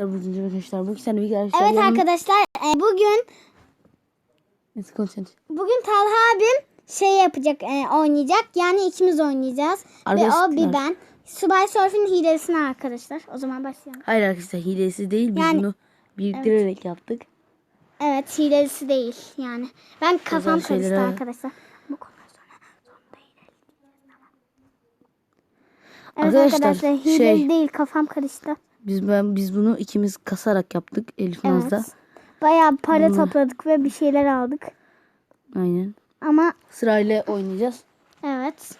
Bugün arkadaşlar bu sene bir arkadaşlar. Evet arkadaşlar e, bugün bugün Talha abim şey yapacak e, oynayacak. Yani ikimiz oynayacağız. Ve o Arkadaşlar. bir ben. Subay Surf'in hilesine arkadaşlar. O zaman başlayalım. Hayır arkadaşlar hilesi değil biz Yani- bunu biriktirerek yaptık. Evet hilesi değil yani. Ben kafam karıştı şeylere- arkadaşlar. Bu konudan sonra sonunda hileli diyeceğiz, tamam. Evet Arkadaşlar, arkadaşlar, hileli şey- değil kafam karıştı. Biz ben biz bunu ikimiz kasarak yaptık Elif Naz'da. Evet. Bayağı para Bunlar- topladık ve bir şeyler aldık. Aynen. Ama Sırayla oynayacağız. evet.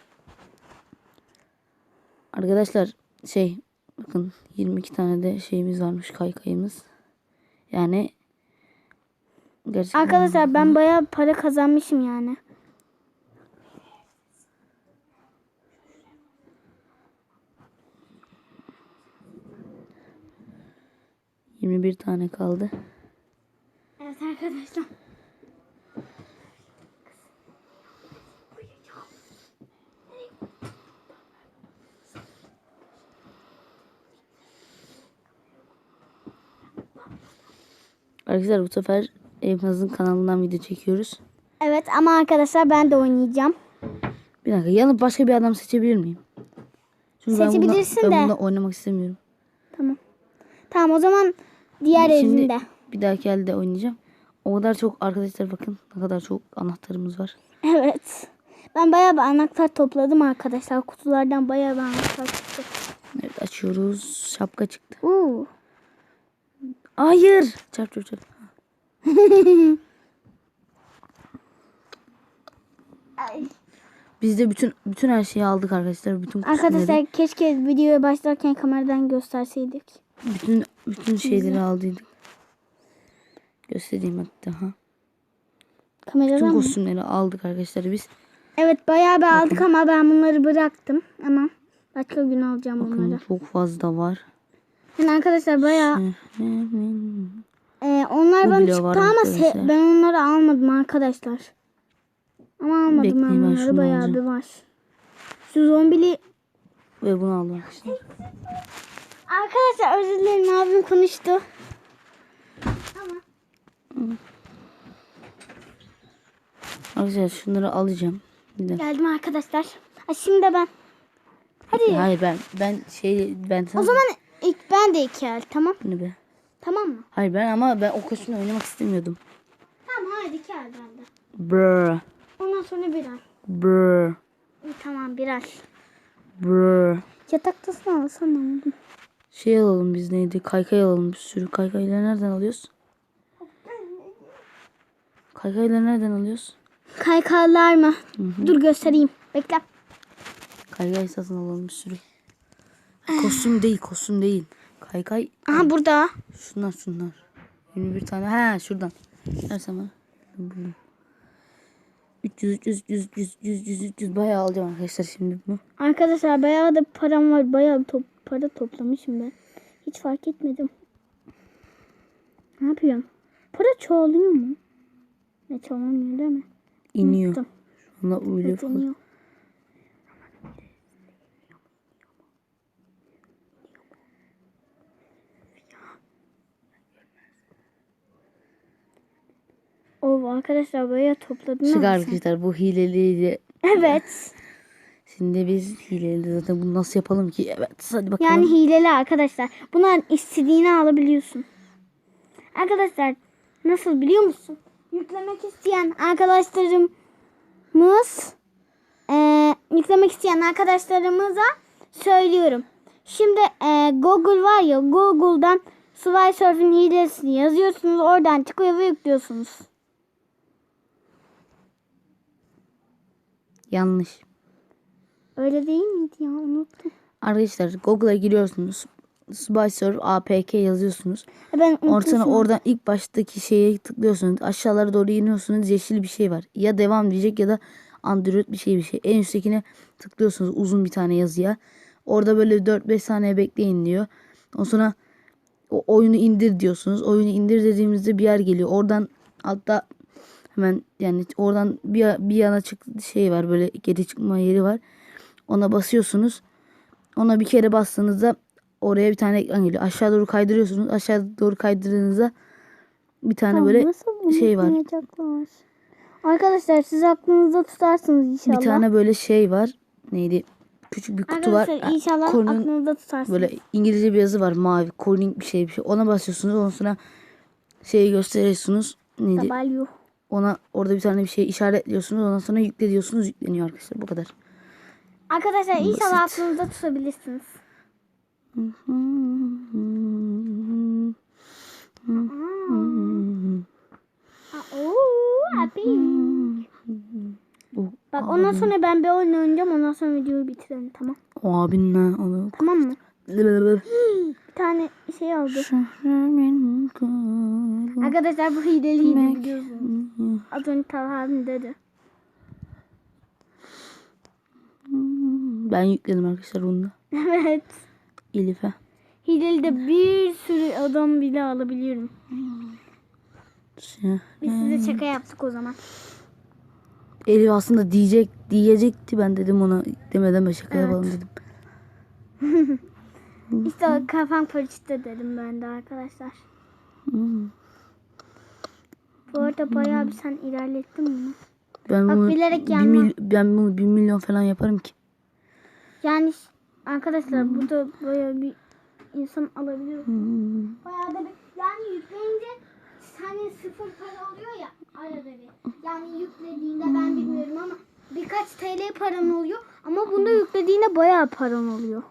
Arkadaşlar şey bakın 22 tane de şeyimiz varmış kaykayımız. Yani gerçekten Arkadaşlar ben bayağı para kazanmışım yani. 21 tane kaldı. Evet arkadaşlar. Arkadaşlar bu sefer Elif Naz'ın kanalından video çekiyoruz. Evet ama arkadaşlar ben de oynayacağım. Bir dakika yanıp başka bir adam seçebilir miyim? Çünkü ben Seçebilirsin ben de. bununla oynamak istemiyorum. Tamam. Tamam o zaman diğer Şimdi evinde. bir dahaki elde oynayacağım. O kadar çok arkadaşlar bakın ne kadar çok anahtarımız var. Evet. Ben bayağı bir anahtar topladım arkadaşlar. Kutulardan bayağı bir anahtar çıktı. Evet açıyoruz. Şapka çıktı. Oo. Hayır. Çarp çarp çarp. Biz de bütün bütün her şeyi aldık arkadaşlar. Bütün Arkadaşlar keşke videoya başlarken kameradan gösterseydik. Bütün bütün şeyleri aldıydık. Göstereyim hatta. Ha. Bütün Kameradan mı? kostümleri aldık arkadaşlar biz. Evet bayağı bir aldık ama ben bunları bıraktım. Ama başka gün alacağım Bakın bunları. çok fazla var. Yani arkadaşlar bayağı e, onlar Bu bana çıktı var ama ben onları almadım arkadaşlar. Ama almadım Bekleyin, ben şunu bayağı alacağım. bir var. Şu zombili Ve bunu aldım arkadaşlar. Arkadaşlar özür dilerim abim konuştu. Arkadaşlar şunları alacağım. Bir. Geldim arkadaşlar. Ha, şimdi ben. Hadi. Hayır ben ben şey ben sana O zaman ilk ben de iki el tamam. Ne be? Tamam mı? Hayır ben ama ben o kostümle oynamak istemiyordum. Tamam hadi iki el bende. Brr. Ondan sonra bir el. Brr. Tamam bir el. Brr. Yataktasın alsana. Şey alalım biz neydi? Kaykay alalım bir sürü. Kaykayları nereden alıyoruz? Kaykayları nereden alıyoruz? Kaykallar mı? Dur göstereyim. Bekle. Kaykay satın alalım bir sürü. Kostüm değil kostüm değil. Kaykay Aha burada. şunlar şunlar. 21 tane. Ha şuradan. Versen bana. Buldum. 300 300 300 300 300 300 bayağı alacağım arkadaşlar şimdi bunu. Arkadaşlar bayağı da param var. Bayağı top, para toplamışım ben. Hiç fark etmedim. Ne yapıyorum? Para çoğalıyor mu? Ne çoğalmıyor değil mi? İniyor. Unuttum. Ona uyuluyor Evet, falan. iniyor. Oo arkadaşlar bayağı topladım. Çık arkadaşlar bu hileliydi. Evet. Şimdi biz hileli zaten bunu nasıl yapalım ki? Evet hadi bakalım. Yani hileli arkadaşlar. Bunların istediğini alabiliyorsun. Arkadaşlar nasıl biliyor musun? Yüklemek isteyen arkadaşlarımız eee, yüklemek isteyen arkadaşlarımıza söylüyorum. Şimdi eee, Google var ya Google'dan Sway Surf'in hilesini yazıyorsunuz. Oradan çıkıyor ve yüklüyorsunuz. Yanlış. Öyle değil miydi ya? Unuttum. Arkadaşlar Google'a giriyorsunuz. Spicer APK yazıyorsunuz. E, Ben Ortana oradan ilk baştaki şeye tıklıyorsunuz. Aşağılara doğru iniyorsunuz. Yeşil bir şey var. Ya devam diyecek ya da Android bir şey bir şey. En üsttekine tıklıyorsunuz uzun bir tane yazıya. Orada böyle 4-5 saniye bekleyin diyor. Ondan sonra o oyunu indir diyorsunuz. Oyunu indir dediğimizde bir yer geliyor. Oradan altta hemen yani oradan bir, bir yana çık şey var böyle geri çıkma yeri var. Ona basıyorsunuz. Ona bir kere bastığınızda oraya bir tane ekran geliyor. Aşağı doğru kaydırıyorsunuz. Aşağı doğru kaydırdığınızda bir tane Tamam, böyle şey var. Arkadaşlar siz aklınızda tutarsınız inşallah. Bir tane böyle şey var. Neydi? Küçük bir kutu var. Arkadaşlar inşallah Konunun aklınızda tutarsınız. böyle İngilizce bir yazı var. Mavi. Calling bir şey bir şey. Ona basıyorsunuz. Ondan sonra şeyi gösteriyorsunuz. Neydi? Ona orada bir tane bir şey işaretliyorsunuz. Ondan sonra yükle diyorsunuz. Yükleniyor arkadaşlar. Bu kadar. Arkadaşlar inşallah Basit. aklınızda tutabilirsiniz. Bak ondan sonra ben bir oyun oynayacağım. Ondan sonra videoyu bitirelim tamam. o abinle onu. Tamam mı? Bir tane şey oldu. Arkadaşlar bu hileliydi biliyorsunuz. Az önce Talha abim dedi. Ben yükledim arkadaşlar bunu da. evet. Elif'e. Hileli de bir sürü adam bile alabiliyorum. Şeh- Biz size şaka yaptık o zaman. Elif aslında diyecek diyecekti ben dedim ona demeden ben şaka yapalım dedim. İşte o kafam karıştı dedim ben de arkadaşlar. Bu arada bayağı bir sen ilerlettin bunu. Ben Bak bunu bilerek bir yanma. mil- ben bunu bir milyon falan yaparım ki. Yani arkadaşlar burada bayağı bir insan alabiliyor. Bayağı da bir, yani yükleyince hani sıfır para oluyor ya arada bir. Yani yüklediğinde ben bilmiyorum ama birkaç TL paran oluyor ama bunda yüklediğinde bayağı paran oluyor.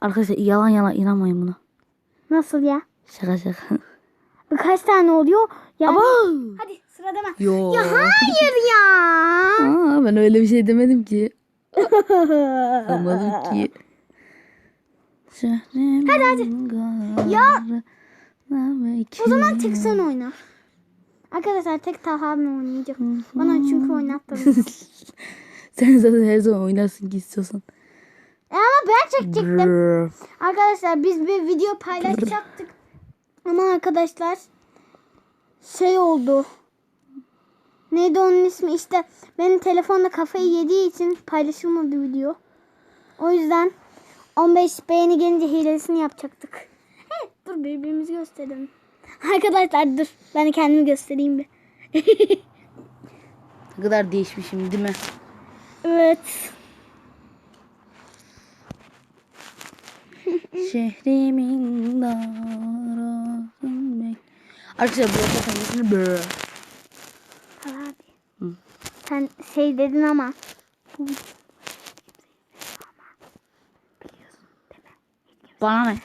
Arkadaşlar yalan yalan inanmayın buna. Nasıl ya? Şaka şaka. Birkaç tane oluyor. Yani... Hadi sırada ben. Yo. Ya hayır ya. Aa, ben öyle bir şey demedim ki. Olmadı ki. Hadi hadi. Ya. O zaman tek sen oyna. Arkadaşlar tek Talha abim oynayacak. Bana çünkü oynattın. Sen zaten her zaman oynarsın ki istiyorsan. E ama ben çekecektim. Arkadaşlar biz bir video paylaşacaktık. Ama arkadaşlar şey oldu. Neydi onun ismi? İşte benim telefonda kafayı yediği için paylaşılmadı video. O yüzden 15 beğeni gelince hilesini yapacaktık. Evet, dur birbirimizi gösterelim. Arkadaşlar dur. Ben de kendimi göstereyim bir. Ne kadar değişmişim değil mi? evet. Şehrimin bek. Arkadaşlar bu arada kendisini brrr. Abi. Sen şey dedin ama. Bana ne?